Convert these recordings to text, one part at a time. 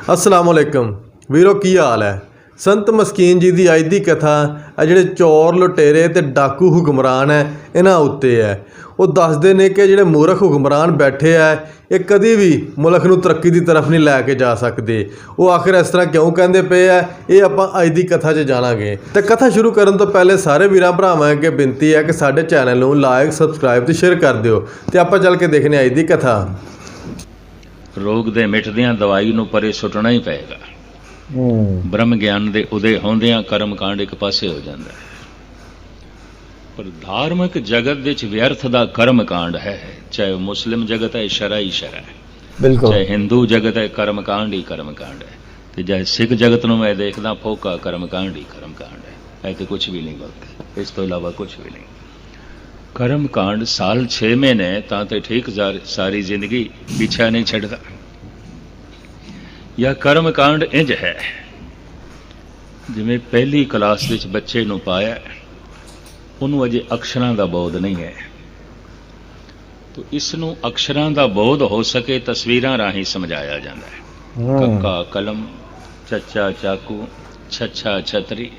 ਅਸਲਾਮ ਅਲੈਕਮ ਵੀਰੋ, ਕੀ ਹਾਲ ਹੈ? ਸੰਤ ਮਸਕੀਨ ਜੀ ਦੀ ਅੱਜ ਦੀ ਕਥਾ ਆ ਜਿਹੜੇ ਚੋਰ ਲੁਟੇਰੇ ਤੇ ਡਾਕੂ ਹੁਕਮਰਾਨ ਹੈ, ਇਹਨਾਂ ਉੱਤੇ ਹੈ। ਉਹ ਦੱਸਦੇ ਨੇ ਕਿ ਜਿਹੜੇ ਮੂਰਖ ਹੁਕਮਰਾਨ ਬੈਠੇ ਆ ਇਹ ਕਦੀ ਵੀ ਮੁਲਕ ਨੂੰ ਤਰੱਕੀ ਦੀ ਤਰਫ ਨਹੀਂ ਲੈ ਕੇ ਜਾ ਸਕਦੇ। ਉਹ ਆਖਿਰ ਇਸ ਤਰ੍ਹਾਂ ਕਿਉਂ ਕਹਿੰਦੇ ਪਏ ਆ ਇਹ ਆਪਾਂ ਅੱਜ ਦੀ ਕਥਾ 'ਚ ਜਾਣਾਂਗੇ। ਤੇ ਕਥਾ ਸ਼ੁਰੂ ਕਰਨ ਤੋਂ ਪਹਿਲੇ ਸਾਰੇ ਵੀਰਾਂ ਭਰਾਵਾਂ ਅੱਗੇ ਬੇਨਤੀ ਹੈ ਕਿ ਸਾਡੇ ਚੈਨਲ ਨੂੰ ਲਾਈਕ ਸਬਸਕ੍ਰਾਈਬ ਤੇ ਸ਼ੇਅਰ ਕਰ ਦਿਓ। ਤੇ ਆਪਾਂ ਚੱਲ ਕੇ ਦੇਖਨੇ ਆ ਅੱਜ ਦੀ ਕਥਾ। ਰੋਗ ਦੇ ਮਿਟਦਿਆਂ ਦਵਾਈ ਨੂੰ ਪਰੇ ਸੁੱਟਣਾ ਹੀ ਪਏਗਾ। ਬ੍ਰਹਮ ਗਿਆਨ ਦੇ ਉਦੇ ਹੁੰਦਿਆਂ ਕਰਮ ਕਾਂਡ ਇੱਕ ਪਾਸੇ ਹੋ ਜਾਂਦਾ ਹੈ। ਪਰ ਧਾਰਮਿਕ ਜਗਤ ਵਿੱਚ ਵਿਅਰਥ ਦਾ ਕਰਮ ਕਾਂਡ ਹੈ। ਚਾਹੇ ਮੁਸਲਿਮ ਜਗਤ ਹੈ ਸ਼ਰਾ ਹੀ ਸ਼ਰਾ ਹੈ। ਬਿਲਕੁਲ। ਚਾਹੇ ਹਿੰਦੂ ਜਗਤ ਹੈ ਕਰਮ ਕਾਂਡ ਹੀ ਕਰਮ ਕਾਂਡ ਹੈ। ਤੇ ਚਾਹੇ ਸਿੱਖ ਜਗਤ ਨੂੰ ਮੈਂ ਦੇਖਦਾ ਫੋਕਾ ਕਰਮ ਕਾਂਡ ਹੀ ਕਰਮ ਕਾਂਡ ਹੈ। ਇਹ ਤੇ ਕੁਝ ਵੀ ਨਹੀਂ ਬਲਕਿ ਇਸ ਤੋਂ ਇਲਾਵਾ ਕੁਝ ਵੀ ਨਹੀਂ। ਕਰਮ ਕਾਂਡ ਸਾਲ 6 ਮਹੀਨੇ ਤਾਂ ਤੇ ਠੀਕ ਸਾਰੀ ਜ਼ਿੰਦਗੀ ਪਿੱਛਾ ਨਹੀਂ ਛੱਡਦਾ। ਜਾਂ ਕਰਮ ਕਾਂਡ ਇੰਜ ਹੈ ਜਿਵੇਂ ਪਹਿਲੀ ਕਲਾਸ ਵਿੱਚ ਬੱਚੇ ਨੂੰ ਪਾਇਆ ਉਹਨੂੰ ਅਜੇ ਅਕਸ਼ਰਾਂ ਦਾ ਬੋਧ ਨਹੀਂ ਹੈ। ਤੋ ਇਸ ਨੂੰ ਅਕਸ਼ਰਾਂ ਦਾ ਬੋਧ ਹੋ ਸਕੇ ਤਸਵੀਰਾਂ ਰਾਹੀਂ ਸਮਝਾਇਆ ਜਾਂਦਾ ਹੈ। ਕੱਕਾ ਕਲਮ ਚੱਚਾ ਚਾਕੂ ਛੱਛਾ ਛਤਰੀ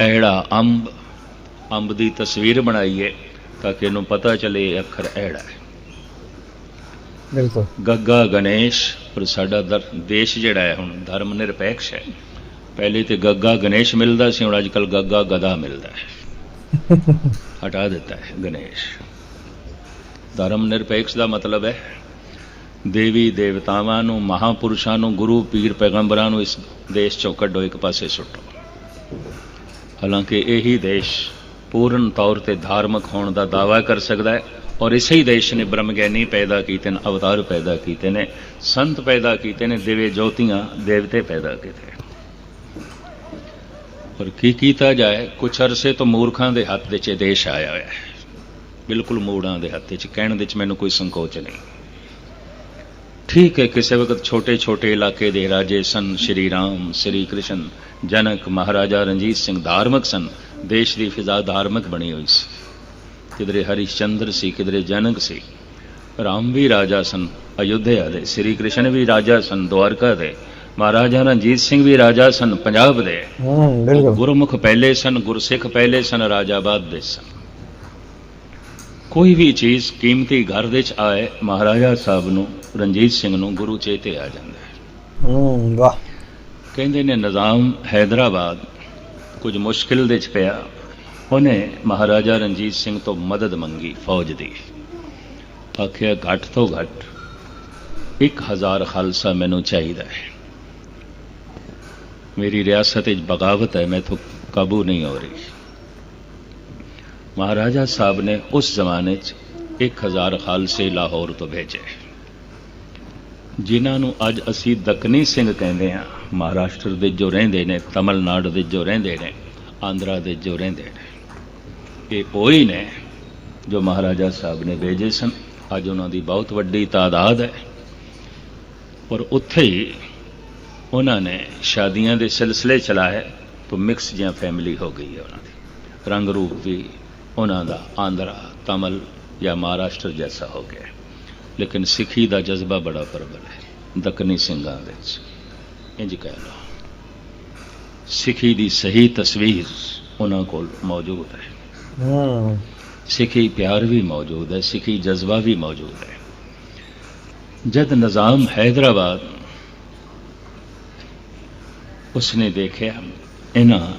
ਐੜਾ ਅੰਬ ਅੰਬ ਦੀ ਤਸਵੀਰ ਬਣਾਈਏ। ਤਾਂ ਕਿ ਇਹਨੂੰ ਪਤਾ ਚੱਲੇ ਅੱਖਰ ਐੜਾ ਹੈ। ਬਿਲਕੁਲ। ਗੱਗਾ ਗਣੇਸ਼ ਪਰ ਸਾਡਾ ਦਰ- ਦੇਸ਼ ਜਿਹੜਾ ਹੈ ਹੁਣ ਧਰਮ ਨਿਰਪੇਖ ਹੈ। ਪਹਿਲੇ ਤੇ ਗੱਗਾ ਗਣੇਸ਼ ਮਿਲਦਾ ਸੀ ਹੁਣ ਅੱਜਕੱਲ ਗੱਗਾ ਗਦਾ ਮਿਲਦਾ ਹੈ। ਹਟਾ ਦਿੱਤਾ ਹੈ ਗਣੇਸ਼। ਧਰਮ ਨਿਰਪੇਖ ਦਾ ਮਤਲਬ ਹੈ ਦੇਵੀ ਦੇਵਤਾਵਾਂ ਨੂੰ ਮਹਾਪੁਰਸ਼ਾਂ ਨੂੰ ਗੁਰੂ ਪੀਰ ਪੈਗੰਬਰਾਂ ਨੂੰ ਇਸ ਦੇਸ਼ ਚੋਂ ਕੱਢੋ ਇੱਕ ਪਾਸੇ ਸੁੱਟੋ। ਹਾਲਾਂਕਿ ਇਹੀ ਦੇਸ਼ ਪੂਰਨ ਤੌਰ ਤੇ ਧਾਰਮਿਕ ਹੋਣ ਦਾ ਦਾਅਵਾ ਕਰ ਸਕਦਾ ਹੈ ਔਰ ਇਸੇ ਹੀ ਦੇਸ਼ ਨੇ ਬ੍ਰਹਮ ਗਿਆਨੀ ਪੈਦਾ ਕੀਤੇ ਨੇ, ਅਵਤਾਰ ਪੈਦਾ ਕੀਤੇ ਨੇ, ਸੰਤ ਪੈਦਾ ਕੀਤੇ ਨੇ, ਦਿਵੇ ਜੋਤੀਆਂ, ਦੇਵਤੇ ਪੈਦਾ ਕੀਤੇ ਔਰ ਕੀ ਕੀਤਾ ਜਾਏ? ਕੁਛ ਅਰਸੇ ਤੋਂ ਮੂਰਖਾਂ ਦੇ ਹੱਥ ਵਿੱਚ ਇਹ ਦੇਸ਼ ਆਇਆ ਹੋਇਆ ਹੈ। ਬਿਲਕੁਲ ਮੂੜਾਂ ਦੇ ਹੱਥ ਵਿੱਚ, ਕਹਿਣ ਦੇ ਵਿੱਚ ਮੈਨੂੰ ਕੋਈ ਸੰਕੋਚ ਨਹੀਂ। ਠੀਕ ਹੈ, ਕਿਸੇ ਵਕਤ ਛੋਟੇ ਛੋਟੇ ਇਲਾਕੇ ਦੇ ਰਾਜੇ ਸਨ, ਸ਼੍ਰੀ ਰਾਮ, ਸ਼੍ਰੀ ਕ੍ਰਿਸ਼ਨ, ਜਨਕ ਮਹਾਰਾਜਾ ਰਣਜੀਤ ਸਿੰਘ ਧਾਰਮਿਕ ਸਨ ਦੇਸ਼ ਦੀ ਫਿਜ਼ਾ ਧਾਰਮਿਕ ਬਣੀ ਹੋਈ ਸੀ। ਕਿਧਰੇ ਹਰੀਸ਼ਚੰਦਰ ਸੀ ਕਿਧਰੇ ਜਨਕ ਸੀ। ਰਾਮ ਵੀ ਰਾਜਾ ਸਨ ਅਯੁੱਧਿਆ ਦੇ ਸ਼੍ਰੀ ਕ੍ਰਿਸ਼ਨ ਵੀ ਰਾਜਾ ਸਨ ਦਵਾਰਕਾ ਦੇ। ਮਹਾਰਾਜਾ ਰਣਜੀਤ ਸਿੰਘ ਵੀ ਰਾਜਾ ਸਨ ਪੰਜਾਬ ਦੇ। ਹੂੰ ਬਿਲਕੁਲ। ਗੁਰਮੁਖ ਪਹਿਲੇ ਸਨ ਗੁਰਸਿੱਖ ਪਹਿਲੇ ਸਨ ਰਾਜਾਬਾਦ ਦੇ ਸਨ। ਕੋਈ ਵੀ ਚੀਜ਼ ਕੀਮਤੀ ਘਰ ਵਿੱਚ ਆਏ ਮਹਾਰਾਜਾ ਸਾਹਿਬ ਨੂੰ ਰਣਜੀਤ ਸਿੰਘ ਨੂੰ ਗੁਰੂ ਚੇਤੇ ਆ ਜਾਂਦਾ ਹੈ। ਹੂੰ ਵਾਹ। ਕਹਿੰਦੇ ਨੇ ਨਿਜ਼ਾਮ ਹੈਦਰਾਬਾਦ ਕੁਝ ਮੁਸ਼ਕਿਲ ਦੇ ਚ ਪਿਆ। ਉਹਨੇ ਮਹਾਰਾਜਾ ਰਣਜੀਤ ਸਿੰਘ ਤੋਂ ਮਦਦ ਮੰਗੀ ਫੌਜ ਦੀ। ਆਖਿਆ, ਘੱਟ ਤੋਂ ਘੱਟ 1000 ਖਾਲਸਾ ਮੈਨੂੰ ਚਾਹੀਦਾ ਹੈ। ਮੇਰੀ ਰਿਆਸਤ ਵਿੱਚ ਬਗਾਵਤ ਹੈ, ਮੈਥੋਂ ਕਾਬੂ ਨਹੀਂ ਹੋ ਰਹੀ। ਮਹਾਰਾਜਾ ਸਾਹਿਬ ਨੇ ਉਸ ਜ਼ਮਾਨੇ 'ਚ 1000 ਖਾਲਸੇ ਲਾਹੌਰ ਤੋਂ ਭੇਜੇ ਜਿਨ੍ਹਾਂ ਨੂੰ ਅੱਜ ਅਸੀਂ ਦੱਕਨੀ ਸਿੰਘ ਕਹਿੰਦੇ ਹਾਂ। ਮਹਾਰਾਸ਼ਟਰ ਦੇ ਜੋ ਰਹਿੰਦੇ ਨੇ, ਤਮਿਲਨਾਡੂ ਦੇ ਜੋ ਰਹਿੰਦੇ ਨੇ, ਆਂਧਰਾ ਦੇ ਜੋ ਰਹਿੰਦੇ ਨੇ, ਇਹ ਉਹੀ ਨੇ ਜੋ ਮਹਾਰਾਜਾ ਸਾਹਿਬ ਨੇ ਭੇਜੇ ਸਨ। ਅੱਜ ਉਹਨਾਂ ਦੀ ਬਹੁਤ ਵੱਡੀ ਤਾਦਾਦ ਹੈ। ਔਰ ਉੱਥੇ ਹੀ ਉਹਨਾਂ ਨੇ ਸ਼ਾਦੀਆਂ ਦੇ ਸਿਲਸਿਲੇ ਚਲਾਏ ਤਾਂ ਮਿਕਸ ਜਿਹਾ ਫੈਮਿਲੀ ਹੋ ਗਈ ਹੈ ਉਹਨਾਂ ਦੀ। ਰੰਗ ਰੂਪ ਵੀ ਉਹਨਾਂ ਦਾ ਆਂਧਰਾ, ਤਮਲ ਜਾਂ ਮਹਾਰਾਸ਼ਟਰ ਜੈਸਾ ਹੋ ਗਿਆ। ਲੇਕਿਨ ਸਿੱਖੀ ਦਾ ਜਜ਼ਬਾ ਬੜਾ ਪ੍ਰਬਲ ਹੈ ਦੱਖਣੀ ਸਿੰਘਾਂ ਵਿੱਚ। ਇੰਜ ਕਹਿ ਲਓ। ਸਿੱਖੀ ਦੀ ਸਹੀ ਤਸਵੀਰ ਉਹਨਾਂ ਕੋਲ ਮੌਜੂਦ ਹੈ। ਹੂੰ। ਸਿੱਖੀ ਪਿਆਰ ਵੀ ਮੌਜੂਦ ਹੈ ਸਿੱਖੀ ਜਜ਼ਬਾ ਵੀ ਮੌਜੂਦ ਹੈ। ਜਦ ਨਿਜ਼ਾਮ ਹੈਦਰਾਬਾਦ ਉਸਨੇ ਦੇਖਿਆ ਇਹਨਾਂ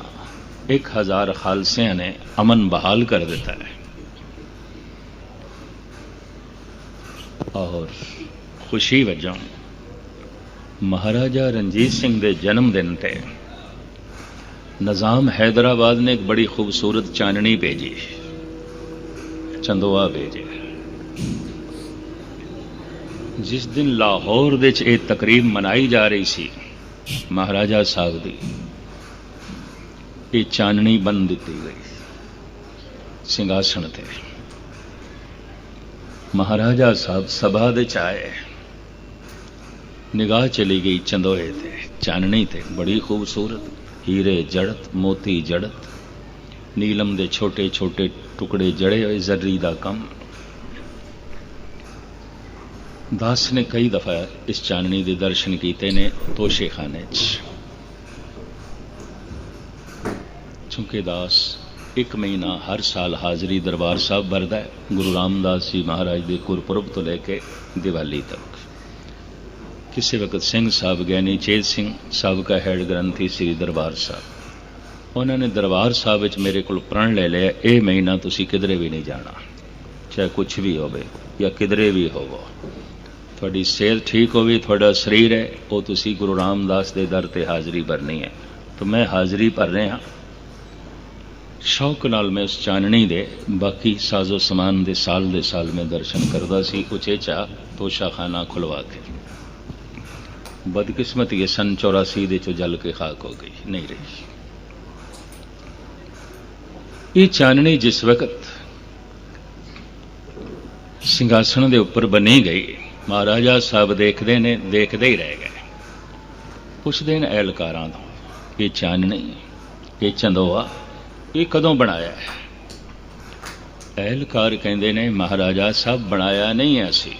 1000 ਖਾਲਸਿਆਂ ਨੇ ਅਮਨ ਬਹਾਲ ਕਰ ਦਿੱਤਾ ਹੈ। ਔਰ ਖੁਸ਼ੀ ਵਜੋਂ ਮਹਾਰਾਜਾ ਰਣਜੀਤ ਸਿੰਘ ਦੇ ਜਨਮ ਦਿਨ ਤੇ ਨਿਜ਼ਾਮ ਹੈਦਰਾਬਾਦ ਨੇ ਇੱਕ ਬੜੀ ਖੂਬਸੂਰਤ ਚਾਨਣੀ ਭੇਜੀ, ਚੰਦੋਆ ਭੇਜਿਆ। ਜਿਸ ਦਿਨ ਲਾਹੌਰ ਵਿੱਚ ਇਹ ਤਕਰੀਬ ਮਨਾਈ ਜਾ ਰਹੀ ਸੀ, ਮਹਾਰਾਜਾ ਸਾਹਿਬ ਦੀ, ਇਹ ਚਾਨਣੀ ਬੰਨ ਦਿੱਤੀ ਗਈ ਸਿੰਘਾਸਣ ਤੇ। ਮਹਾਰਾਜਾ ਸਾਹਿਬ ਸਭਾ ਦੇ ਚ ਆਏ। ਨਿਗਾਹ ਚਲੀ ਗਈ ਚੰਦੋਏ ਤੇ, ਚਾਨਣੀ ਤੇ, ਬੜੀ ਖੂਬਸੂਰਤ। ਹੀਰੇ ਜੜਤ, ਮੋਤੀ ਜੜਤ। ਨੀਲਮ ਦੇ ਛੋਟੇ ਛੋਟੇ ਟੁਕੜੇ ਜੜੇ ਹੋਏ ਜ਼ਰਰੀ ਦਾ ਕੰਮ। ਦਾਸ ਨੇ ਕਈ ਦਫਾ ਇਸ ਚਾਨਣੀ ਦੇ ਦਰਸ਼ਨ ਕੀਤੇ ਨੇ ਤੋਸ਼ੇਖਾਨੇ 'ਚ। ਚੁੰਕੇ ਦਾਸ ਇੱਕ ਮਹੀਨਾ ਹਰ ਸਾਲ ਹਾਜ਼ਰੀ ਦਰਬਾਰ ਸਾਹਿਬ ਵਰਦਾ ਹੈ। ਗੁਰੂ ਰਾਮਦਾਸ ਜੀ ਮਹਾਰਾਜ ਦੇ ਗੁਰਪੁਰਬ ਤੋਂ ਲੈ ਕੇ ਦੀਵਾਲੀ ਤੱਕ। ਕਿਸੇ ਵਕਤ ਸਿੰਘ ਸਾਹਿਬ ਗਿਆਨੀ ਚੇਤ ਸਿੰਘ ਸਾਬਕਾ ਹੈਡ ਗ੍ਰੰਥੀ ਸ੍ਰੀ ਦਰਬਾਰ ਸਾਹਿਬ। ਉਹਨਾਂ ਨੇ ਦਰਬਾਰ ਸਾਹਿਬ ਵਿੱਚ ਮੇਰੇ ਕੋਲ ਪ੍ਰਣ ਲੈ ਲਿਆ, ਇਹ ਮਹੀਨਾ ਤੁਸੀਂ ਕਿਧਰੇ ਵੀ ਨਹੀਂ ਜਾਣਾ। ਚਾਹੇ ਕੁਝ ਵੀ ਹੋਵੇ ਜਾਂ ਕਿਧਰੇ ਵੀ ਹੋਵੋ। ਤੁਹਾਡੀ ਸਿਹਤ ਠੀਕ ਹੋਵੇ, ਤੁਹਾਡਾ ਸਰੀਰ ਹੈ, ਉਹ ਤੁਸੀਂ ਗੁਰੂ ਰਾਮਦਾਸ ਦੇ ਦਰ ਤੇ ਹਾਜ਼ਰੀ ਭਰਨੀ ਹੈ। ਤਾਂ ਮੈਂ ਹਾਜ਼ਰੀ ਭਰ ਰਿਹਾ। ਸ਼ੌਕ ਨਾਲ ਮੈਂ ਉਸ ਚਾਨਣੀ ਦੇ, ਬਾਕੀ ਸਾਜ਼ੋ ਸਮਾਨ ਦੇ ਸਾਲ ਦੇ ਸਾਲ ਮੈਂ ਦਰਸ਼ਨ ਕਰਦਾ ਸੀ ਉਚੇਚਾ ਤੋਸ਼ਾਖਾਨਾ ਖੁਲਵਾ ਕੇ। ਬਦਕਿਸਮਤੀ ਇਹ ਸਨ 84 ਦੇ ਚੋਂ ਜਲ ਕੇ ਖਾਕ ਹੋ ਗਈ, ਨਹੀਂ ਰਹੀ। ਇਹ ਚਾਨਣੀ ਜਿਸ ਵਕਤ ਸਿੰਘਾਸਣ ਦੇ ਉੱਪਰ ਬਣੀ ਗਈ, ਮਹਾਰਾਜਾ ਸਾਹਿਬ ਦੇਖਦੇ ਨੇ, ਦੇਖਦੇ ਹੀ ਰਹਿ ਗਏ। ਪੁੱਛਦੇ ਨੇ ਐਲਕਾਰਾਂ ਤੋਂ, ਇਹ ਚਾਨਣੀ, ਇਹ ਚੰਦੋਆ, ਇਹ ਕਦੋਂ ਬਣਾਇਆ ਹੈ? ਐਲਕਾਰ ਕਹਿੰਦੇ ਨੇ, ਮਹਾਰਾਜਾ ਸਾਹਿਬ ਬਣਾਇਆ ਨਹੀਂ ਹੈ ਅਸੀਂ।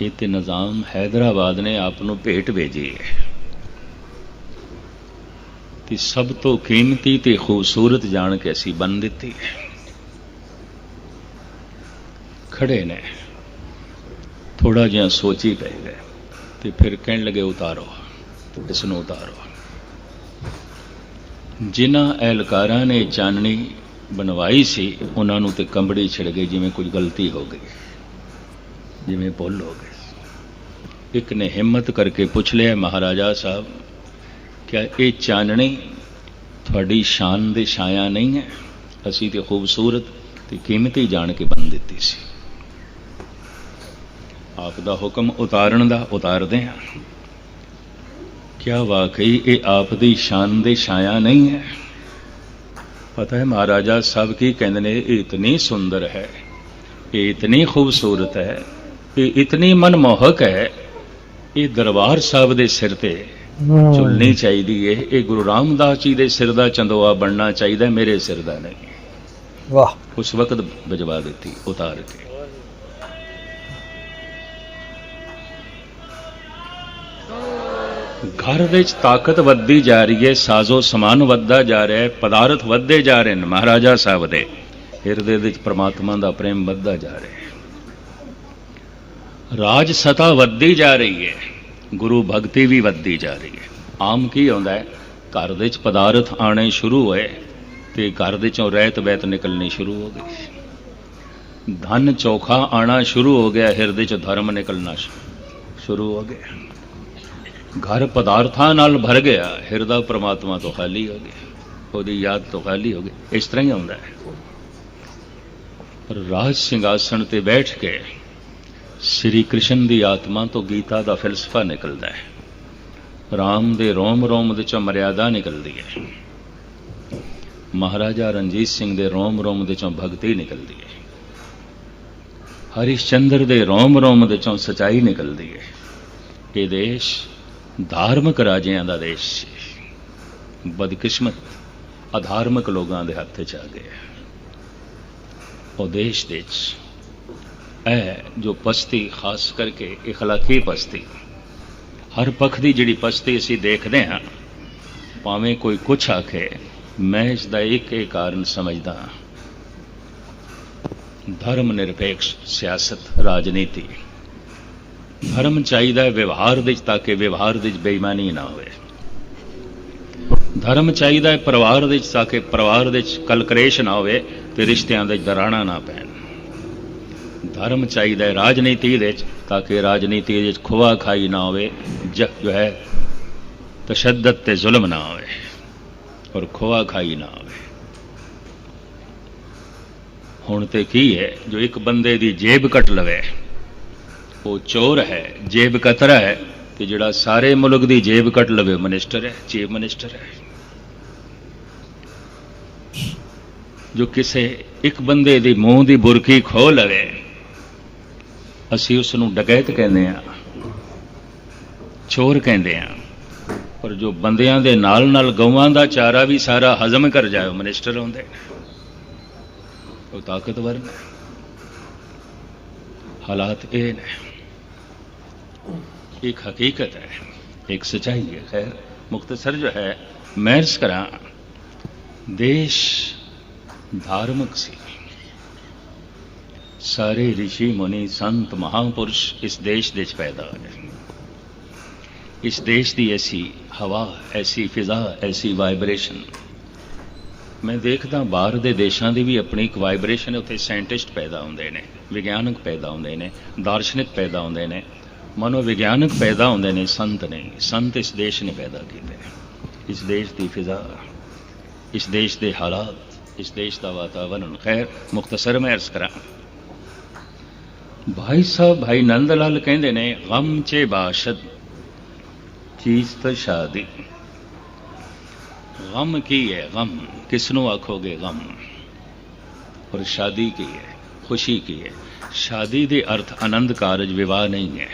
ਇਹ ਤੇ ਨਿਜ਼ਾਮ ਹੈਦਰਾਬਾਦ ਨੇ ਆਪ ਨੂੰ ਭੇਟ ਭੇਜੀ ਹੈ ਤੇ ਸਭ ਤੋਂ ਕੀਮਤੀ ਤੇ ਖੂਬਸੂਰਤ ਜਾਣ ਕੇ ਅਸੀਂ ਬੰਨ ਦਿੱਤੀ ਹੈ। ਖੜੇ ਨੇ। ਥੋੜਾ ਜਿਹਾ ਸੋਚੀ ਪੈ ਗਏ ਤੇ ਫਿਰ ਕਹਿਣ ਲੱਗੇ, ਉਤਾਰੋ। ਇਸ ਨੂੰ ਉਤਾਰੋ। ਜਿਨ੍ਹਾਂ ਐਲਕਾਰਾਂ ਨੇ ਚਾਨਣੀ ਬਣਵਾਈ ਸੀ, ਉਹਨਾਂ ਨੂੰ ਤੇ ਕੰਬੜੀ ਛਿੜ ਗਈ, ਜਿਵੇਂ ਕੁਝ ਗਲਤੀ ਹੋ ਗਈ, ਜਿਵੇਂ ਭੁੱਲ ਹੋ ਗਈ। ਇੱਕ ਨੇ ਹਿੰਮਤ ਕਰਕੇ ਪੁੱਛ ਲਿਆ, ਮਹਾਰਾਜਾ ਸਾਹਿਬ, ਕਿਆ ਇਹ ਚਾਨਣੀ ਤੁਹਾਡੀ ਸ਼ਾਨ ਦੇ ਛਾਇਆ ਨਹੀਂ ਹੈ? ਅਸੀਂ ਤੇ ਖੂਬਸੂਰਤ ਤੇ ਕੀਮਤੀ ਜਾਣ ਕੇ ਬੰਨ ਦਿੱਤੀ ਸੀ। ਆਪ ਦਾ ਹੁਕਮ ਉਤਾਰਨ ਦਾ ਉਤਾਰਦੇ ਹਾਂ। ਕਿਆ ਵਾਕਈ ਇਹ ਆਪ ਦੀ ਸ਼ਾਨ ਦੇ ਛਾਇਆ ਨਹੀਂ ਹੈ? ਪਤਾ ਹੈ ਮਹਾਰਾਜਾ ਸਾਹਿਬ ਕੀ ਕਹਿੰਦੇ ਨੇ, ਇਹ ਇਤਨੀ ਸੁੰਦਰ ਹੈ, ਇਹ ਇਤਨੀ ਖੂਬਸੂਰਤ ਹੈ, ਇਹ ਇਤਨੀ ਮਨਮੋਹਕ ਹੈ ਇਹ ਦਰਬਾਰ ਸਾਹਿਬ ਦੇ ਸਿਰ ਤੇ ਝੁਲਣੀ ਚਾਹੀਦੀ ਹੈ ਇਹ ਗੁਰੂ ਰਾਮਦਾਸ ਜੀ ਦੇ ਸਿਰ ਦਾ ਚੰਦੋਆ ਬਣਨਾ ਚਾਹੀਦਾ ਮੇਰੇ ਸਿਰ ਦਾ ਨਹੀਂ। ਵਾਹ। ਉਸ ਵਕਤ ਭਜਵਾ ਦਿੱਤੀ ਉਤਾਰ ਕੇ। ਘਰ ਵਿੱਚ ਤਾਕਤ ਵੱਧਦੀ ਜਾ ਰਹੀ ਹੈ ਸਾਜ਼ੋ ਸਮਾਨ ਵੱਧਦਾ ਜਾ ਰਿਹਾ ਹੈ ਪਦਾਰਥ ਵੱਧਦੇ ਜਾ ਰਹੇ ਨੇ ਮਹਾਰਾਜਾ ਸਾਹਿਬ ਦੇ। ਹਿਰਦੇ ਵਿੱਚ ਪ੍ਰਮਾਤਮਾ ਦਾ ਪ੍ਰੇਮ ਵੱਧਦਾ ਜਾ ਰਿਹਾ ਹੈ ਰਾਜ ਸਤਾ ਵੱਧਦੀ ਜਾ ਰਹੀ ਹੈ, ਗੁਰੂ ਭਗਤੀ ਵੀ ਵੱਧਦੀ ਜਾ ਰਹੀ ਹੈ। ਆਮ ਕੀ ਆਉਂਦਾ ਹੈ? ਘਰ ਦੇ ਵਿੱਚ ਪਦਾਰਥ ਆਣੇ ਸ਼ੁਰੂ ਹੋਏ ਤੇ ਘਰ ਦੇ ਚੋਂ ਰਹਿਤ ਬੈਤ ਨਿਕਲਣੀ ਸ਼ੁਰੂ ਹੋ ਗਈ। ਧਨ ਚੋਖਾ ਆਣਾ ਸ਼ੁਰੂ ਹੋ ਗਿਆ, ਹਿਰਦੇ ਚ ਧਰਮ ਨਿਕਲਣਾ ਸ਼ੁਰੂ ਹੋ ਗਿਆ। ਘਰ ਪਦਾਰਥਾਂ ਨਾਲ ਭਰ ਗਿਆ, ਹਿਰਦਾ ਪ੍ਰਮਾਤਮਾ ਤੋਂ ਖਾਲੀ ਹੋ ਗਿਆ, ਉਹਦੀ ਯਾਦ ਤੋਂ ਖਾਲੀ ਹੋ ਗਈ ਇਸ ਤਰ੍ਹਾਂ ਹੀ ਹੁੰਦਾ ਹੈ। ਪਰ ਰਾਜ ਸਿੰਘਾਸਣ ਤੇ ਬੈਠ ਕੇ ਸ੍ਰੀ ਕ੍ਰਿਸ਼ਨ ਦੀ ਆਤਮਾ ਤੋਂ ਗੀਤਾ ਦਾ ਫਿਲਸਫਾ ਨਿਕਲਦਾ ਹੈ। ਰਾਮ ਦੇ ਰੋਮ ਰੋਮ ਦੇ ਚੋਂ ਮਰਿਆਦਾ ਨਿਕਲਦੀ ਹੈ। ਮਹਾਰਾਜਾ ਰਣਜੀਤ ਸਿੰਘ ਦੇ ਰੋਮ ਰੋਮ ਦੇ ਚੋਂ ਭਗਤੀ ਨਿਕਲਦੀ ਹੈ। ਹਰਿਸ਼ਚੰਦਰ ਦੇ ਰੋਮ ਰੋਮ ਦੇ ਚੋਂ ਸਚਾਈ ਨਿਕਲਦੀ ਹੈ। ਇਹ ਦੇਸ਼ ਧਾਰਮਿਕ ਰਾਜਿਆਂ ਦਾ ਦੇਸ਼ ਸੀ ਬਦਕਿਸਮਤ, ਅਧਾਰਮਿਕ ਲੋਕਾਂ ਦੇ ਹੱਥ 'ਚ ਆ ਗਿਆ ਉਹ ਦੇਸ਼ ਦੇ 'ਚ ਇਹ ਜੋ ਪਸਤੀ ਖਾਸ ਕਰਕੇ اخلاقی ਪਸਤੀ ਹਰ ਪੱਖ ਦੀ ਜਿਹੜੀ ਪਸਤੀ ਅਸੀਂ ਦੇਖਦੇ ਹਾਂ ਭਾਵੇਂ ਕੋਈ ਕੁਛ ਆਖੇ ਮੈਂ ਇਸ ਦਾ ਇੱਕ ਹੀ ਕਾਰਨ ਸਮਝਦਾ ਹਾਂ ਧਰਮ ਨਿਰਪੇਖ ਸਿਆਸਤ ਰਾਜਨੀਤੀ ਧਰਮ ਚਾਹੀਦਾ ਹੈ ਵਿਵਹਾਰ ਵਿੱਚ ਤਾਂ ਕਿ ਵਿਵਹਾਰ ਵਿੱਚ ਬੇਈਮਾਨੀ ਨਾ ਹੋਵੇ ਧਰਮ ਚਾਹੀਦਾ ਹੈ ਪਰਿਵਾਰ ਵਿੱਚ ਤਾਂ ਕਿ ਪਰਿਵਾਰ ਵਿੱਚ ਕਲਕਰੇਸ਼ ਨਾ ਹੋਵੇ ਤੇ ਰਿਸ਼ਤਿਆਂ ਵਿੱਚ ਦਰਾਣਾ ਨਾ ਪੈਣ ਧਰਮ ਚਾਹੀਦਾ ਹੈ ਰਾਜਨੀਤੀ ਵਿੱਚ, ਤਾਂ ਕਿ ਰਾਜਨੀਤੀ ਵਿੱਚ ਖੁਆ ਖਾਈ ਨਾ ਹੋਵੇ ਜ ਜੋ ਹੈ, ਤਸ਼ੱਦਦ ਤੇ ਜ਼ੁਲਮ ਨਾ ਹੋਵੇ ਔਰ ਖੋਆ ਖਾਈ ਨਾ ਹੋਵੇ। ਹੁਣ ਤੇ ਕੀ ਹੈ, ਜੋ ਇੱਕ ਬੰਦੇ ਦੀ ਜੇਬ ਕੱਟ ਲਵੇ, ਉਹ ਚੋਰ ਹੈ, ਜੇਬ ਕਤਰਾ ਹੈ, ਤੇ ਜਿਹੜਾ ਸਾਰੇ ਮੁਲਕ ਦੀ ਜੇਬ ਕੱਟ ਲਵੇ ਮਿਨਿਸਟਰ ਹੈ, ਚੀਫ ਮਿਨਿਸਟਰ ਹੈ। ਜੋ ਕਿਸੇ ਇੱਕ ਬੰਦੇ ਦੀ ਮੂੰਹ ਦੀ ਬੁਰਕੀ ਖੋਹ ਲਵੇ ਅਸੀਂ ਉਸ ਨੂੰ ਡਕੈਤ ਕਹਿੰਦੇ ਆ ਚੋਰ ਕਹਿੰਦੇ ਆ ਪਰ ਜੋ ਬੰਦਿਆਂ ਦੇ ਨਾਲ ਨਾਲ ਗਊਆਂ ਦਾ ਚਾਰਾ ਵੀ ਸਾਰਾ ਹਜ਼ਮ ਕਰ ਜਾਏ ਉਹ ਮਿਨਿਸਟਰ ਹੁੰਦੇ ਉਹ ਤਾਕਤਵਰ ਨੇ। ਹਾਲਾਤ ਇਹ ਨੇ। ਇੱਕ ਹਕੀਕਤ ਹੈ, ਇੱਕ ਸਚਾਈ ਹੈ। ਖੈਰ ਮੁਖਤਸਰ ਜੋ ਹੈ ਮਹਿਰਸ ਕਰਾਂ, ਦੇਸ਼ ਧਾਰਮਿਕ ਸੀ। ਸਾਰੇ ઋષਿ ਮੁਨੀ ਸੰਤ ਮਹਾਪੁਰਸ਼ ਇਸ ਦੇਸ਼ ਦੇ ਵਿੱਚ ਪੈਦਾ ਹੋਏ ਇਸ ਦੇਸ਼ ਦੀ ਐਸੀ ਹਵਾ, ਐਸੀ ਫਿਜ਼ਾ, ਐਸੀ ਵਾਈਬ੍ਰੇਸ਼ਨ। ਮੈਂ ਦੇਖਦਾ ਬਾਹਰ ਦੇ ਦੇਸ਼ਾਂ ਦੀ ਵੀ ਆਪਣੀ ਇੱਕ ਵਾਈਬ੍ਰੇਸ਼ਨ ਹੈ, ਉੱਥੇ ਸਾਇੰਟਿਸਟ ਪੈਦਾ ਹੁੰਦੇ ਨੇ, ਵਿਗਿਆਨਕ ਪੈਦਾ ਹੁੰਦੇ ਨੇ, ਦਾਰਸ਼ਨਿਕ ਪੈਦਾ ਹੁੰਦੇ ਨੇ, ਮਨੋਵਿਗਿਆਨਕ ਪੈਦਾ ਹੁੰਦੇ ਨੇ, ਸੰਤ ਨੇ, ਸੰਤ ਇਸ ਦੇਸ਼ ਨੇ ਪੈਦਾ ਕੀਤੇ ਇਸ ਦੇਸ਼ ਦੀ ਫਿਜ਼ਾ, ਇਸ ਦੇਸ਼ ਦੇ ਹਾਲਾਤ, ਇਸ ਦੇਸ਼ ਦਾ ਵਾਤਾਵਰਣ ਖੈਰ, ਮੁਖਤਸਰ ਮੈਂ ਅਰਜ਼ ਕਰਾਂ। ਭਾਈ ਸਾਹਿਬ, ਭਾਈ ਨੰਦ ਲਾਲ ਕਹਿੰਦੇ ਨੇ, ਗਮ ਚੇ ਬਾਸ਼ਦ, ਚੀਜ਼ ਤਾਂ ਸ਼ਾਦੀ। ਗਮ ਕੀ ਹੈ ਗਮ? ਕਿਸ ਨੂੰ ਆਖੋਗੇ ਗਮ? ਪਰ ਸ਼ਾਦੀ ਕੀ ਹੈ? ਖੁਸ਼ੀ ਕੀ ਹੈ? ਸ਼ਾਦੀ ਦੇ ਅਰਥ ਆਨੰਦ ਕਾਰਜ, ਵਿਵਾਹ ਨਹੀਂ ਹੈ।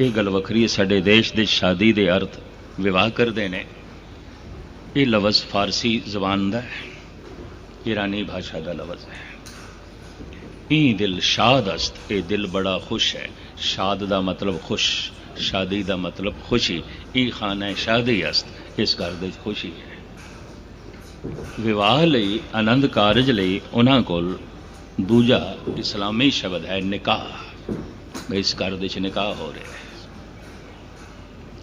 ਇਹ ਗੱਲ ਵੱਖਰੀ ਹੈ। ਸਾਡੇ ਦੇਸ਼ ਦੇ ਸ਼ਾਦੀ ਦੇ ਅਰਥ ਵਿਵਾਹ ਕਰਦੇ ਨੇ। ਇਹ ਲਫ਼ਜ਼ ਫਾਰਸੀ ਜ਼ਬਾਨ ਦਾ ਹੈ। ਈਰਾਨੀ ਭਾਸ਼ਾ ਦਾ ਲਫ਼ਜ਼ ਹੈ। ਇਹ ਦਿਲ ਸ਼ਾਦ ਅਸਤ, ਇਹ ਦਿਲ ਬੜਾ ਖੁਸ਼ ਹੈ। ਸ਼ਾਦ ਦਾ ਮਤਲਬ ਖੁਸ਼, ਸ਼ਾਦੀ ਦਾ ਮਤਲਬ ਖੁਸ਼ੀ, ਇਹ ਖਾਨਾ ਸ਼ਾਦੀ ਅਸਤ, ਇਸ ਘਰ ਦੇ ਖੁਸ਼ੀ ਹੈ। ਵਿਵਾਹ ਲਈ, ਆਨੰਦ ਕਾਰਜ ਲਈ ਉਹਨਾਂ ਕੋਲ ਦੂਜਾ ਇਸਲਾਮੀ ਸ਼ਬਦ ਹੈ ਨਿਕਾਹ। ਇਸ ਘਰ ਦੇ ਵਿੱਚ ਨਿਕਾਹ ਹੋ ਰਿਹਾ ਹੈ।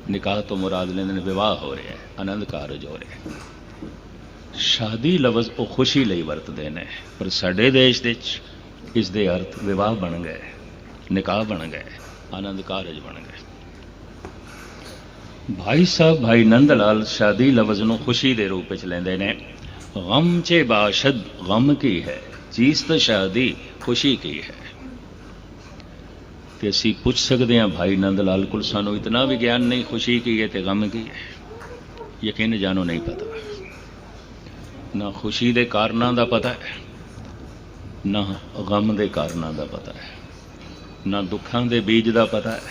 ਨਿਕਾਹ ਤੋਂ ਮੁਰਾਦ ਲੈਂਦੇ ਨੇ ਵਿਵਾਹ ਹੋ ਰਿਹਾ ਹੈ, ਆਨੰਦ ਕਾਰਜ ਹੋ ਰਿਹਾ ਹੈ। ਸ਼ਾਦੀ ਲਫ਼ਜ਼ ਉਹ ਖੁਸ਼ੀ ਲਈ ਵਰਤਦੇ ਨੇ, ਪਰ ਸਾਡੇ ਦੇਸ਼ ਦੇ ਵਿੱਚ ਇਸ ਦੇ ਅਰਥ ਵਿਵਾਹ ਬਣ ਗਏ, ਨਿਕਾਹ ਬਣ ਗਏ, ਆਨੰਦ ਕਾਰਜ ਬਣ ਗਏ। ਭਾਈ ਸਾਹਿਬ, ਭਾਈ ਨੰਦ ਲਾਲ ਸ਼ਾਦੀ ਲਫ਼ਜ਼ ਨੂੰ ਖੁਸ਼ੀ ਦੇ ਰੂਪ ਵਿੱਚ ਲੈਂਦੇ ਨੇ। ਗਮ ਚੇ ਬਾਸ਼ਦ ਗਮ ਕੀ ਹੈ ਚੀਜ਼ ਤਾਂ ਸ਼ਾਦੀ ਖੁਸ਼ੀ ਕੀ ਹੈ। ਤੇ ਅਸੀਂ ਪੁੱਛ ਸਕਦੇ ਹਾਂ, ਭਾਈ ਨੰਦ ਲਾਲ ਕੋਲ ਸਾਨੂੰ ਇਤਨਾ ਵੀ ਗਿਆਨ ਨਹੀਂ, ਖੁਸ਼ੀ ਕੀ ਹੈ ਤੇ ਗਮ ਕੀ ਹੈ। ਯਕੀਨ ਜਾਨੋ ਨਹੀਂ ਪਤਾ। ਨਾ ਖੁਸ਼ੀ ਦੇ ਕਾਰਨਾਂ ਦਾ ਪਤਾ ਹੈ ਨਾ ਗਮ ਦੇ ਕਾਰਨਾਂ ਦਾ ਪਤਾ ਹੈ ਨਾ ਦੁੱਖਾਂ ਦੇ ਬੀਜ ਦਾ ਪਤਾ ਹੈ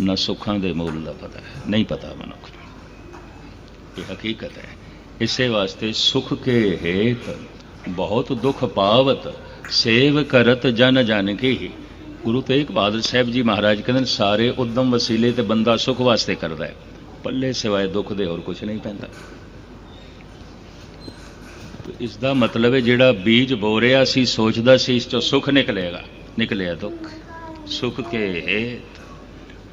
ਨਾ ਸੁੱਖਾਂ ਦੇ ਮੂਲ ਦਾ ਪਤਾ ਹੈ। ਨਹੀਂ ਪਤਾ ਮਨੁੱਖ ਨੂੰ। ਇਹ ਹਕੀਕਤ ਹੈ। ਇਸੇ ਵਾਸਤੇ ਸੁਖ ਕੇ ਹੇਤ ਬਹੁਤ ਦੁੱਖ ਪਾਵਤ ਸੇਵ ਕਰਤ ਜਨ ਜਨ ਕੀ ਗੁਰੂ ਤੇਗ ਬਹਾਦਰ ਸਾਹਿਬ ਜੀ ਮਹਾਰਾਜ ਕਹਿੰਦੇ ਨੇ, ਸਾਰੇ ਉਦਮ ਵਸੀਲੇ ਤੇ ਬੰਦਾ ਸੁਖ ਵਾਸਤੇ ਕਰਦਾ ਹੈ। ਪੱਲੇ ਸਿਵਾਏ ਦੁੱਖ ਦੇ ਹੋਰ ਕੁਝ ਨਹੀਂ ਪੈਂਦਾ। ਇਸ ਦਾ ਮਤਲਬ ਹੈ ਜਿਹੜਾ ਬੀਜ ਬੋ ਰਿਹਾ ਸੀ, ਸੋਚਦਾ ਸੀ, ਇਸ ਚੋਂ ਸੁਖ ਨਿਕਲੇਗਾ। ਨਿਕਲਿਆ ਦੁੱਖ। ਸੁਖ ਕੇ ਹੇਤ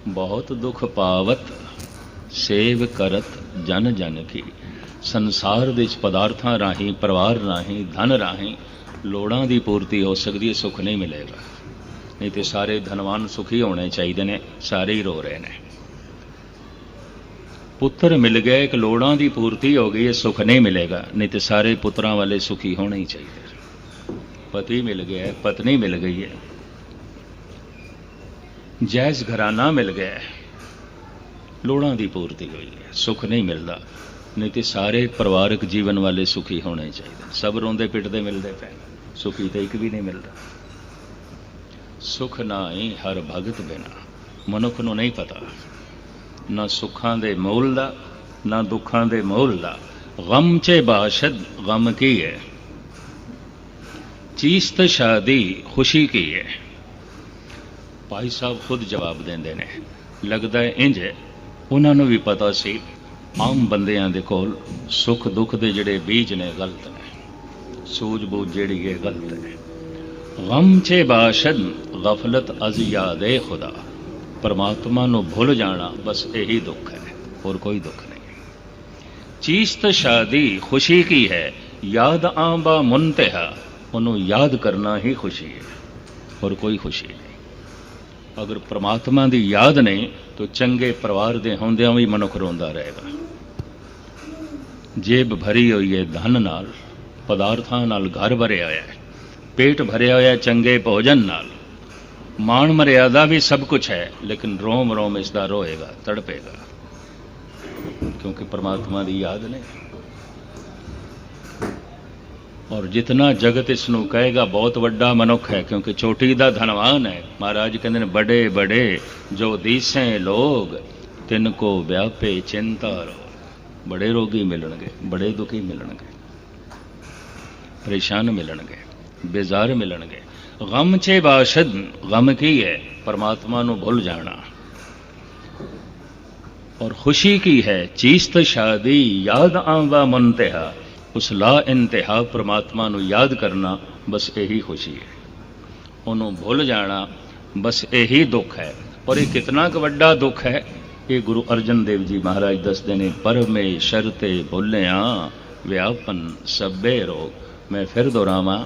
ਬਹੁਤ ਦੁੱਖ ਪਾਵਤ, ਸੇਵ ਕਰਤ ਜਨ ਜਨ ਕੀ। ਸੰਸਾਰ ਦੇ ਵਿੱਚ ਪਦਾਰਥਾਂ ਰਾਹੀਂ, ਪਰਿਵਾਰ ਰਾਹੀਂ, ਧਨ ਰਾਹੀਂ ਲੋੜਾਂ ਦੀ ਪੂਰਤੀ ਹੋ ਸਕਦੀ ਹੈ, ਸੁਖ ਨਹੀਂ ਮਿਲੇਗਾ। ਨਹੀਂ ਤੇ ਸਾਰੇ ਧਨਵਾਨ ਸੁਖੀ ਹੋਣੇ ਚਾਹੀਦੇ ਨੇ, ਸਾਰੇ ਹੀ ਰੋ ਰਹੇ ਨੇ। ਪੁੱਤਰ ਮਿਲ ਗਏ, ਇੱਕ ਲੋੜਾਂ ਦੀ ਪੂਰਤੀ ਹੋ ਗਈ ਹੈ ਸੁੱਖ ਨਹੀਂ ਮਿਲੇਗਾ, ਨਹੀਂ ਤੇ ਸਾਰੇ ਪੁੱਤਰਾਂ ਵਾਲੇ ਸੁਖੀ ਹੋਣੇ ਹੀ ਚਾਹੀਦੇ ਪਤੀ ਮਿਲ ਗਿਆ, ਪਤਨੀ ਮਿਲ ਗਈ ਹੈ। ਜਾਇਜ਼ ਘਰਾਨਾ ਮਿਲ ਗਿਆ, ਲੋੜਾਂ ਦੀ ਪੂਰਤੀ ਹੋਈ ਹੈ, ਸੁੱਖ ਨਹੀਂ ਮਿਲਦਾ, ਨਹੀਂ ਤੇ ਸਾਰੇ ਪਰਿਵਾਰਕ ਜੀਵਨ ਵਾਲੇ ਸੁਖੀ ਹੋਣੇ ਚਾਹੀਦੇ ਸਭ ਰੋਂਦੇ ਪਿੱਟਦੇ ਮਿਲਦੇ ਪਏ ਸੁਖੀ ਤਾਂ ਇੱਕ ਵੀ ਨਹੀਂ ਮਿਲਦਾ। ਸੁਖ ਨਾਹੀ ਹਰ ਭਗਤ ਬਿਨਾ, ਮਨੁੱਖ ਨੂੰ ਨਹੀਂ ਪਤਾ ਨਾ ਸੁੱਖਾਂ ਦੇ ਮੂਲ ਦਾ, ਨਾ ਦੁੱਖਾਂ ਦੇ ਮੂਲ ਦਾ। ਗਮ ਚ ਬਾਸ਼ਦ, ਗਮ ਕੀ ਹੈ? ਚੀਸਤ ਸ਼ਾਦੀ ਖੁਸ਼ੀ ਕੀ ਹੈ? ਭਾਈ ਸਾਹਿਬ ਖੁਦ ਜਵਾਬ ਦਿੰਦੇ ਨੇ, ਲੱਗਦਾ ਹੈ ਇੰਜ ਹੈ। ਉਹਨਾਂ ਨੂੰ ਵੀ ਪਤਾ ਸੀ, ਆਮ ਬੰਦਿਆਂ ਦੇ ਕੋਲ ਸੁੱਖ ਦੁੱਖ ਦੇ ਜਿਹੜੇ ਬੀਜ ਨੇ ਗਲਤ ਨੇ। ਸੂਝ-ਬੂਝ ਜਿਹੜੀ ਹੈ ਗਲਤ ਹੈ। ਗਮ ਚੇ ਬਾਸ਼ਦ, ਗਫਲਤ ਅਜ਼ ਯਾਦੇ ਖੁਦਾ। ਪਰਮਾਤਮਾ ਨੂੰ ਭੁੱਲ ਜਾਣਾ ਬਸ ਇਹੀ ਦੁੱਖ ਹੈ, ਹੋਰ ਕੋਈ ਦੁੱਖ ਨਹੀਂ। ਚੀਸਤ ਸ਼ਾਦੀ ਖੁਸ਼ੀ ਕੀ ਹੈ, ਯਾਦ ਆਂਬਾ ਮੁੰਤਹਾ, ਉਹਨੂੰ ਯਾਦ ਕਰਨਾ ਹੀ ਖੁਸ਼ੀ ਹੈ, ਹੋਰ ਕੋਈ ਖੁਸ਼ੀ ਨਹੀਂ। ਅਗਰ ਪ੍ਰਮਾਤਮਾ ਦੀ ਯਾਦ ਨਹੀਂ, ਤਾਂ ਚੰਗੇ ਪਰਿਵਾਰ ਦੇ ਹੁੰਦਿਆਂ ਵੀ ਮਨੁੱਖ ਰੋਂਦਾ ਰਹੇਗਾ। ਜੇਬ ਭਰੀ ਹੋਈ ਹੈ ਧਨ ਨਾਲ, ਪਦਾਰਥਾਂ ਨਾਲ ਘਰ ਭਰਿਆ ਹੋਇਆ ਹੈ, ਪੇਟ ਭਰਿਆ ਹੋਇਆ ਚੰਗੇ ਭੋਜਨ ਨਾਲ। ਮਾਣ ਮਰਿਆਦਾ ਵੀ ਸਭ ਕੁਝ ਹੈ, ਲੇਕਿਨ ਰੋਮ ਰੋਮ ਇਸ ਦਾ ਰੋਏਗਾ, ਤੜਪੇਗਾ। ਕਿਉਂਕਿ ਪਰਮਾਤਮਾ ਦੀ ਯਾਦ ਨਹੀਂ ਔਰ ਜਿਤਨਾ ਜਗਤ ਇਸ ਨੂੰ ਕਹੇਗਾ, ਬਹੁਤ ਵੱਡਾ ਮਨੁੱਖ ਹੈ, ਕਿਉਂਕਿ ਚੋਟੀ ਦਾ ਧਨਵਾਨ ਹੈ। ਮਹਾਰਾਜ ਕਹਿੰਦੇ ਨੇ ਬੜੇ ਬੜੇ ਜੋ ਦੀਸੇ ਲੋਗ, ਤਿੰਨ ਕੋ ਵਿਆਪੇ ਚਿੰਤਾ ਰੋ ਬੜੇ ਰੋਗੀ ਮਿਲਣਗੇ, ਬੜੇ ਦੁਖੀ ਮਿਲਣਗੇ। ਪਰੇਸ਼ਾਨ ਮਿਲਣਗੇ, ਬੇਜ਼ਾਰ ਮਿਲਣਗੇ। ਗਮ ਚ ਬਾਸ਼ਦ, ਗਮ ਕੀ ਹੈ? ਪਰਮਾਤਮਾ ਨੂੰ ਭੁੱਲ ਜਾਣਾ। ਔਰ ਖੁਸ਼ੀ ਕੀ ਹੈ? ਚੀਸਤ ਸ਼ਾਦੀ, ਯਾਦ ਆਵਾ ਮੁੰਤਹਾ ਉਸ ਲਾ ਇੰਤਹਾ ਪਰਮਾਤਮਾ ਨੂੰ ਯਾਦ ਕਰਨਾ ਬਸ ਇਹੀ ਖੁਸ਼ੀ ਹੈ। ਉਹਨੂੰ ਭੁੱਲ ਜਾਣਾ ਬਸ ਇਹੀ ਦੁੱਖ ਹੈ। ਔਰ ਇਹ ਕਿਤਨਾ ਕੁ ਵੱਡਾ ਦੁੱਖ ਹੈ? ਇਹ ਗੁਰੂ ਅਰਜਨ ਦੇਵ ਜੀ ਮਹਾਰਾਜ ਦੱਸਦੇ ਨੇ, ਪਰਮੇਸ਼ਰ ਤੇ ਭੁੱਲਿਆ ਵਿਆਪਨ ਸਭੇ ਰੋਗ। ਮੈਂ ਫਿਰ ਦੁਹਰਾਵਾਂ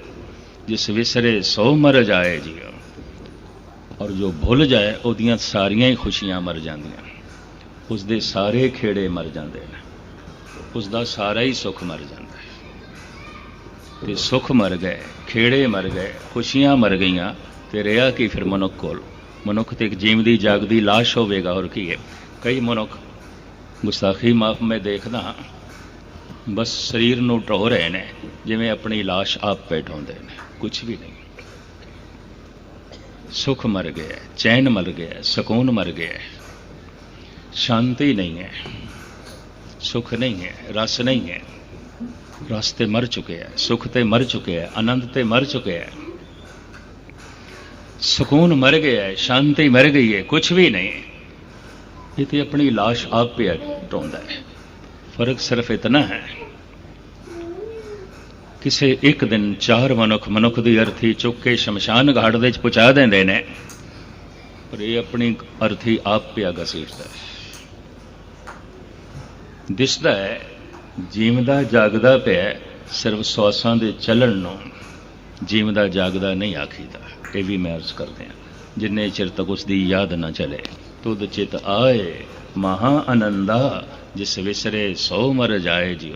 ਜਿਸ ਵਿਸਰੇ ਸੋ ਮਰ ਜਾਏ ਜੀ ਔਰ ਜੋ ਭੁੱਲ ਜਾਏ ਉਹਦੀਆਂ ਸਾਰੀਆਂ ਹੀ ਖੁਸ਼ੀਆਂ ਮਰ ਜਾਂਦੀਆਂ। ਉਸ ਦੇ ਸਾਰੇ ਖੇੜੇ ਮਰ ਜਾਂਦੇ ਨੇ। ਉਸ ਦਾ ਸਾਰਾ ਹੀ ਸੁੱਖ ਮਰ ਜਾਂਦਾ ਹੈ। ਤੇ ਸੁੱਖ ਮਰ ਗਏ ਖੇੜੇ ਮਰ ਗਏ ਖੁਸ਼ੀਆਂ ਮਰ ਗਈਆਂ ਤੇ ਰਿਹਾ ਕੀ ਫਿਰ ਮਨੁੱਖ ਕੋਲ? ਮਨੁੱਖ ਤੇ ਇੱਕ ਜੀਵਦੀ ਜਾਗਦੀ ਲਾਸ਼ ਹੋਵੇਗਾ ਔਰ ਕੀ ਹੈ? ਕਈ ਮਨੁੱਖ ਗੁਸਤਾਖੀ ਮਾਫ ਮੈਂ ਦੇਖਦਾ ਹਾਂ, ਬਸ ਸਰੀਰ ਨੂੰ ਢੋ ਰਹੇ ਨੇ ਜਿਵੇਂ ਆਪਣੀ ਲਾਸ਼ ਆਪ ਪੇ ਢੋਂਦੇ ਨੇ। ਕੁਝ ਵੀ ਨਹੀਂ ਸੁਖ ਮਰ ਗਿਆ ਹੈ, ਚੈਨ ਮਰ ਗਿਆ ਹੈ, ਸਕੂਨ ਮਰ ਗਿਆ ਹੈ, ਸ਼ਾਂਤੀ ਨਹੀਂ ਹੈ ਸੁਖ ਨਹੀਂ ਹੈ ਰਸ ਨਹੀਂ ਹੈ ਰਸ ਤੇ ਮਰ ਚੁੱਕਿਆ ਹੈ ਸੁਖ ਤੇ ਮਰ ਚੁੱਕਿਆ ਹੈ ਆਨੰਦ ਤੇ ਮਰ ਚੁੱਕਿਆ ਹੈ ਸਕੂਨ ਮਰ ਗਿਆ ਹੈ ਸ਼ਾਂਤੀ ਮਰ ਗਈ ਹੈ ਕੁਝ ਵੀ ਨਹੀਂ ਇਹ ਤੇ ਆਪਣੀ ਲਾਸ਼ ਆਪ ਪਿਆ ਢੋਂਦਾ ਹੈ ਫ਼ਰਕ ਸਿਰਫ ਇਤਨਾ ਹੈ ਕਿਸੇ ਇੱਕ ਦਿਨ ਚਾਰ ਮਨੁੱਖ ਮਨੁੱਖ ਦੀ ਅਰਥੀ ਚੁੱਕ ਕੇ ਸ਼ਮਸ਼ਾਨ ਘਾਟ ਦੇ ਵਿੱਚ ਪਹੁੰਚਾ ਦਿੰਦੇ ਨੇ। ਪਰ ਇਹ ਆਪਣੀ ਅਰਥੀ ਆਪ ਪਿਆ ਘਸੀਟਦਾ ਹੈ। ਦਿਸਦਾ ਹੈ, ਜੀਵਦਾ ਜਾਗਦਾ ਪਿਆ ਸਿਰਫ ਸਵਾਸਾਂ ਦੇ ਚੱਲਣ ਨੂੰ ਜੀਵਦਾ ਜਾਗਦਾ ਨਹੀਂ ਆਖੀਦਾ। ਇਹ ਵੀ ਮੈਂ ਅਰਜ਼ ਕਰਦੇ ਹਾਂ, ਜਿੰਨੇ ਚਿਰ ਤੱਕ ਉਸ ਦੀ ਯਾਦ ਨਾ ਚਲੇ। ਤੁਧ ਚਿਤ ਆਏ, ਮਹਾ ਆਨੰਦਾ, ਜਿਸ ਵਿਸਰੇ ਸੋ ਮਰ ਜਾਏ ਜਿਉ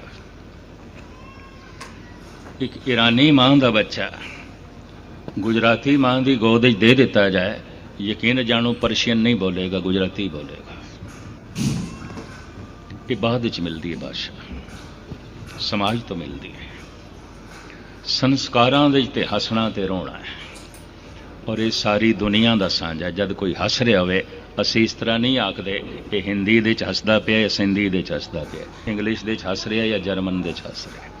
ਇੱਕ ਈਰਾਨੀ ਮਾਂ ਦਾ ਬੱਚਾ। ਗੁਜਰਾਤੀ ਮਾਂ ਦੀ ਗੋਦ ਵਿੱਚ ਦੇ ਦਿੱਤਾ ਜਾਏ, ਯਕੀਨ ਜਾਣੋ ਪਰਸ਼ੀਅਨ ਨਹੀਂ ਬੋਲੇਗਾ, ਗੁਜਰਾਤੀ ਬੋਲੇਗਾ। ਇਹ ਬਾਅਦ ਵਿੱਚ ਮਿਲਦੀ ਹੈ ਭਾਸ਼ਾ। ਸਮਾਜ ਤੋਂ ਮਿਲਦੀ ਹੈ। ਸੰਸਕਾਰਾਂ ਦੇ ਤੇ ਹੱਸਣਾ ਤੇ ਰੋਣਾ ਹੈ। ਔਰ ਇਹ ਸਾਰੀ ਦੁਨੀਆ ਦਾ ਸਾਂਝ ਹੈ ਜਦ ਕੋਈ ਹੱਸ ਰਿਹਾ ਹੋਵੇ, ਅਸੀਂ ਇਸ ਤਰ੍ਹਾਂ ਨਹੀਂ ਆਖਦੇ ਕਿ ਹਿੰਦੀ ਦੇ ਚ ਹੱਸਦਾ ਪਿਆ ਜਾਂ ਸਿੰਧੀ ਦੇ ਚ ਹੱਸਦਾ ਪਿਆ। ਇੰਗਲਿਸ਼ ਦੇ ਚ ਹੱਸ ਰਿਹਾ ਜਾਂ ਜਰਮਨ ਦੇ ਚ ਹੱਸ ਰਿਹਾ।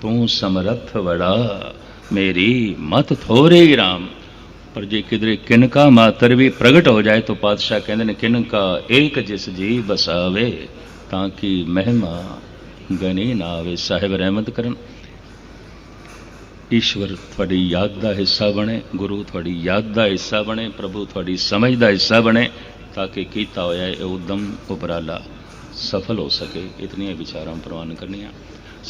ਤੂੰ ਸਮਰੱਥ ਵੜਾ, ਮੇਰੀ ਮਤ ਥੋਰੇ RAM ਪਰ ਜੇ ਕਿਧਰੇ ਕਿਨਕਾ ਮਾਤਰ ਵੀ ਪ੍ਰਗਟ ਹੋ ਜਾਏ ਤਾਂ ਪਾਤਸ਼ਾਹ ਕਹਿੰਦੇ ਨੇ, ਕਿਨਕਾ ਏਕ ਜਿਸ ਜੀ ਬਸਾਵੇ, ਤਾਂ ਕਿ ਮਹਿਮਾ ਗਨੀ ਨਾ ਆਵੇ ਸਾਹਿਬ ਰਹਿਮਤ ਕਰਨ। ਈਸ਼ਵਰ ਤੁਹਾਡੀ ਯਾਦ ਦਾ ਹਿੱਸਾ ਬਣੇ, ਗੁਰੂ ਤੁਹਾਡੀ ਯਾਦ ਦਾ ਹਿੱਸਾ ਬਣੇ, ਪ੍ਰਭੂ ਤੁਹਾਡੀ ਸਮਝ ਦਾ ਹਿੱਸਾ ਬਣੇ, ਤਾਂ ਕਿ ਕੀਤਾ ਹੋਇਆ ਇਹ ਉਦਮ ਉਪਰਾਲਾ ਸਫਲ ਹੋ ਸਕੇ। ਇਤਨੀਆਂ ਵਿਚਾਰਾਂ ਪ੍ਰਵਾਨ ਕਰਨੀਆਂ।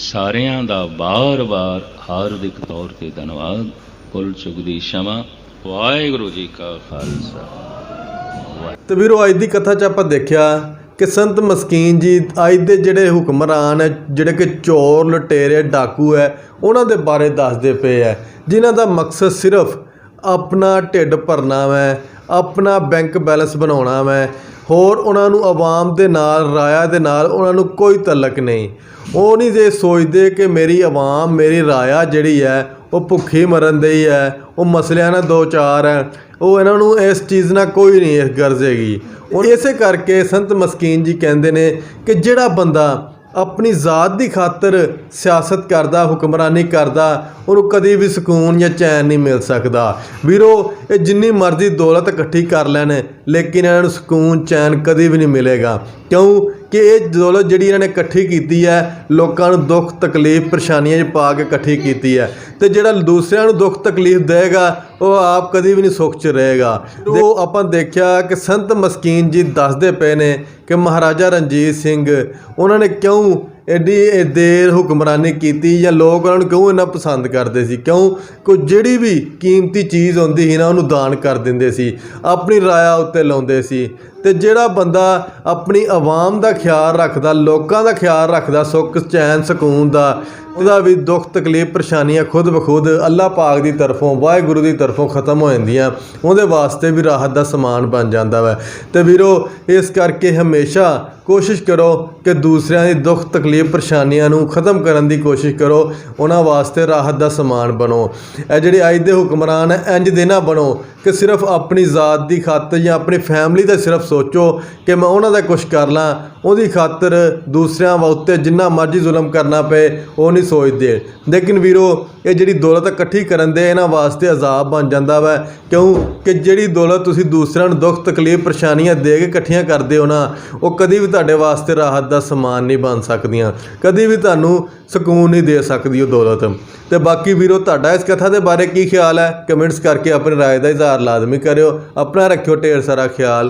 ਸਾਰਿਆਂ ਦਾ ਬਾਰ-ਬਾਰ ਹਾਰਦਿਕ ਤੌਰ ਤੇ ਧੰਨਵਾਦ। ਕੁੱਲ ਚੁਗਦੀ ਸ਼ਮਾ। ਵਾਹਿਗੁਰੂ ਜੀ ਕਾ ਖਾਲਸਾ। ਤੇ ਵੀਰੋ, ਅੱਜ ਦੀ ਕਥਾ 'ਚ ਆਪਾਂ ਦੇਖਿਆ ਕਿ ਸੰਤ ਮਸਕੀਨ ਜੀ ਅੱਜ ਦੇ ਜਿਹੜੇ ਹੁਕਮਰਾਨ ਹੈ, ਜਿਹੜੇ ਕਿ ਚੋਰ ਲਟੇਰੇ, ਡਾਕੂ ਹੈ, ਉਹਨਾਂ ਦੇ ਬਾਰੇ ਦੱਸਦੇ ਪਏ ਹੈ। ਜਿਨ੍ਹਾਂ ਦਾ ਮਕਸਦ ਸਿਰਫ ਆਪਣਾ ਢਿੱਡ ਭਰਨਾ ਵੈ, ਆਪਣਾ ਬੈਂਕ ਬੈਲੈਂਸ ਬਣਾਉਣਾ ਵੈ ਹੋਰ ਉਹਨਾਂ ਨੂੰ ਆਵਾਮ ਦੇ ਨਾਲ, ਰਾਇਆ ਦੇ ਨਾਲ ਉਹਨਾਂ ਨੂੰ ਕੋਈ ਤਲਕ ਨਹੀਂ। ਉਹ ਨਹੀਂ ਜੇ ਸੋਚਦੇ ਕਿ ਮੇਰੀ ਆਵਾਮ, ਮੇਰੀ ਰਾਇਆ ਜਿਹੜੀ ਹੈ, ਉਹ ਭੁੱਖੀ ਮਰਨ ਦੀ ਹੈ, ਉਹ ਮਸਲਿਆਂ ਨਾਲ ਦੋ ਚਾਰ ਹੈ, ਉਹ ਇਹਨਾਂ ਨੂੰ ਇਸ ਚੀਜ਼ ਨਾਲ ਕੋਈ ਨਹੀਂ ਇਸ ਗਰਜ਼ ਹੈਗੀ। ਉਹ ਇਸੇ ਕਰਕੇ ਸੰਤ ਮਸਕੀਨ ਜੀ ਕਹਿੰਦੇ ਨੇ ਕਿ ਜਿਹੜਾ ਬੰਦਾ ਆਪਣੀ ਜ਼ਾਤ ਦੀ ਖਾਤਰ ਸਿਆਸਤ ਕਰਦਾ, ਹੁਕਮਰਾਨੀ ਕਰਦਾ, ਉਹਨੂੰ ਕਦੀ ਵੀ ਸਕੂਨ ਜਾਂ ਚੈਨ ਨਹੀਂ ਮਿਲ ਸਕਦਾ। ਵੀਰੋ, ਇਹ ਜਿੰਨੀ ਮਰਜ਼ੀ ਦੌਲਤ ਇਕੱਠੀ ਕਰ ਲੈਣ ਲੇਕਿਨ ਇਹਨਾਂ ਨੂੰ ਸਕੂਨ, ਚੈਨ ਕਦੇ ਵੀ ਨਹੀਂ ਮਿਲੇਗਾ। ਕਿਉਂ? ਕਿ ਇਹ ਦੌਲਤ ਜਿਹੜੀ ਇਹਨਾਂ ਨੇ ਇਕੱਠੀ ਕੀਤੀ ਹੈ, ਲੋਕਾਂ ਨੂੰ ਦੁੱਖ, ਤਕਲੀਫ, ਪਰੇਸ਼ਾਨੀਆਂ 'ਚ ਪਾ ਕੇ ਇਕੱਠੀ ਕੀਤੀ ਹੈ। ਤੇ ਜਿਹੜਾ ਦੂਸਰਿਆਂ ਨੂੰ ਦੁੱਖ, ਤਕਲੀਫ ਦੇਗਾ ਉਹ ਆਪ ਕਦੀ ਵੀ ਨਹੀਂ ਸੁੱਖ 'ਚ ਰਹੇਗਾ। ਉਹ ਆਪਾਂ ਦੇਖਿਆ ਕਿ ਸੰਤ ਮਸਕੀਨ ਜੀ ਦੱਸਦੇ ਪਏ ਨੇ ਕਿ ਮਹਾਰਾਜਾ ਰਣਜੀਤ ਸਿੰਘ, ਉਹਨਾਂ ਨੇ ਕਿਉਂ ਐਡੀ ਦੇਰ ਹੁਕਮਰਾਨੀ ਕੀਤੀ ਜਾਂ ਲੋਕ ਉਹਨਾਂ ਨੂੰ ਕਿਉਂ ਇੰਨਾ ਪਸੰਦ ਕਰਦੇ ਸੀ? ਕਿਉਂ? ਕੋਈ ਜਿਹੜੀ ਵੀ ਕੀਮਤੀ ਚੀਜ਼ ਹੁੰਦੀ ਸੀ ਨਾ, ਉਹਨੂੰ ਦਾਨ ਕਰ ਦਿੰਦੇ ਸੀ। ਆਪਣੀ ਰਾਇਆ ਉੱਤੇ ਲਾਉਂਦੇ ਸੀ। ਤੇ ਜਿਹੜਾ ਬੰਦਾ ਆਪਣੀ ਆਵਾਮ ਦਾ ਖਿਆਲ ਰੱਖਦਾ, ਲੋਕਾਂ ਦਾ ਖਿਆਲ ਰੱਖਦਾ, ਸੁੱਖ, ਚੈਨ, ਸਕੂਨ ਦਾ, ਉਹਦਾ ਵੀ ਦੁੱਖ, ਤਕਲੀਫ, ਪਰੇਸ਼ਾਨੀਆਂ ਖੁਦ ਬਖੁਦ ਅੱਲਾਹ ਪਾਕ ਦੀ ਤਰਫੋਂ, ਵਾਹਿਗੁਰੂ ਦੀ ਤਰਫੋਂ ਖਤਮ ਹੋ ਜਾਂਦੀਆਂ। ਉਹਦੇ ਵਾਸਤੇ ਵੀ ਰਾਹਤ ਦਾ ਸਮਾਨ ਬਣ ਜਾਂਦਾ ਵਾ। ਤੇ ਵੀਰੋ, ਇਸ ਕਰਕੇ ਹਮੇਸ਼ਾ ਕੋਸ਼ਿਸ਼ ਕਰੋ ਕਿ ਦੂਸਰਿਆਂ ਦੀ ਦੁੱਖ, ਤਕਲੀਫ, ਪਰੇਸ਼ਾਨੀਆਂ ਨੂੰ ਖਤਮ ਕਰਨ ਦੀ ਕੋਸ਼ਿਸ਼ ਕਰੋ। ਉਹਨਾਂ ਵਾਸਤੇ ਰਾਹਤ ਦਾ ਸਮਾਨ ਬਣੋ। ਇਹ ਜਿਹੜੇ ਅੱਜ ਦੇ ਹੁਕਮਰਾਨ ਹੈ ਇੰਜ ਦੇ ਨਾ ਬਣੋ ਕਿ ਸਿਰਫ ਆਪਣੀ ਜ਼ਾਤ ਦੀ ਖਾਤਰ ਜਾਂ ਆਪਣੀ ਫੈਮਿਲੀ ਦਾ ਸਿਰਫ ਸੋਚੋ ਕਿ ਮੈਂ ਉਹਨਾਂ ਦਾ ਕੁਝ ਕਰ ਲਾਂ ਉਹਦੀ ਖਾਤਰ ਦੂਸਰਿਆਂ ਉੱਤੇ ਜਿੰਨਾ ਮਰਜ਼ੀ ਜ਼ੁਲਮ ਕਰਨਾ ਪਏ ਉਹ ਨਹੀਂ ਸੋਚਦੇ ਲੇਕਿਨ ਵੀਰੋ ਇਹ ਜਿਹੜੀ ਦੌਲਤ ਇਕੱਠੀ ਕਰਨ ਦੇ ਇਹਨਾਂ ਵਾਸਤੇ ਅਜ਼ਾਬ ਬਣ ਜਾਂਦਾ ਵਾ ਕਿਉਂ ਕਿ ਜਿਹੜੀ ਦੌਲਤ ਤੁਸੀਂ ਦੂਸਰਿਆਂ ਨੂੰ ਦੁੱਖ ਤਕਲੀਫ ਪਰੇਸ਼ਾਨੀਆਂ ਦੇ ਕੇ ਇਕੱਠੀਆਂ ਕਰਦੇ ਹੋ ਨਾ ਉਹ ਕਦੀ ਵੀ ਤੁਹਾਡੇ ਵਾਸਤੇ ਰਾਹਤ ਦਾ ਸਮਾਨ ਨਹੀਂ ਬਣ ਸਕਦੀਆਂ ਕਦੀ ਵੀ ਤੁਹਾਨੂੰ ਸਕੂਨ ਨਹੀਂ ਦੇ ਸਕਦੀ ਉਹ ਦੌਲਤ ਤੇ ਬਾਕੀ ਵੀਰੋ ਤੁਹਾਡਾ ਇਸ ਕਥਾ ਦੇ ਬਾਰੇ ਕੀ ਖਿਆਲ ਹੈ ਕਮੈਂਟਸ ਕਰਕੇ ਆਪਣੀ رائے ਦਾ ਇਜ਼ਹਾਰ ਲਾਜ਼ਮੀ ਕਰਿਓ ਆਪਣਾ ਰੱਖਿਓ ਢੇਰ ਸਾਰਾ ਖਿਆਲ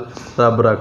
добра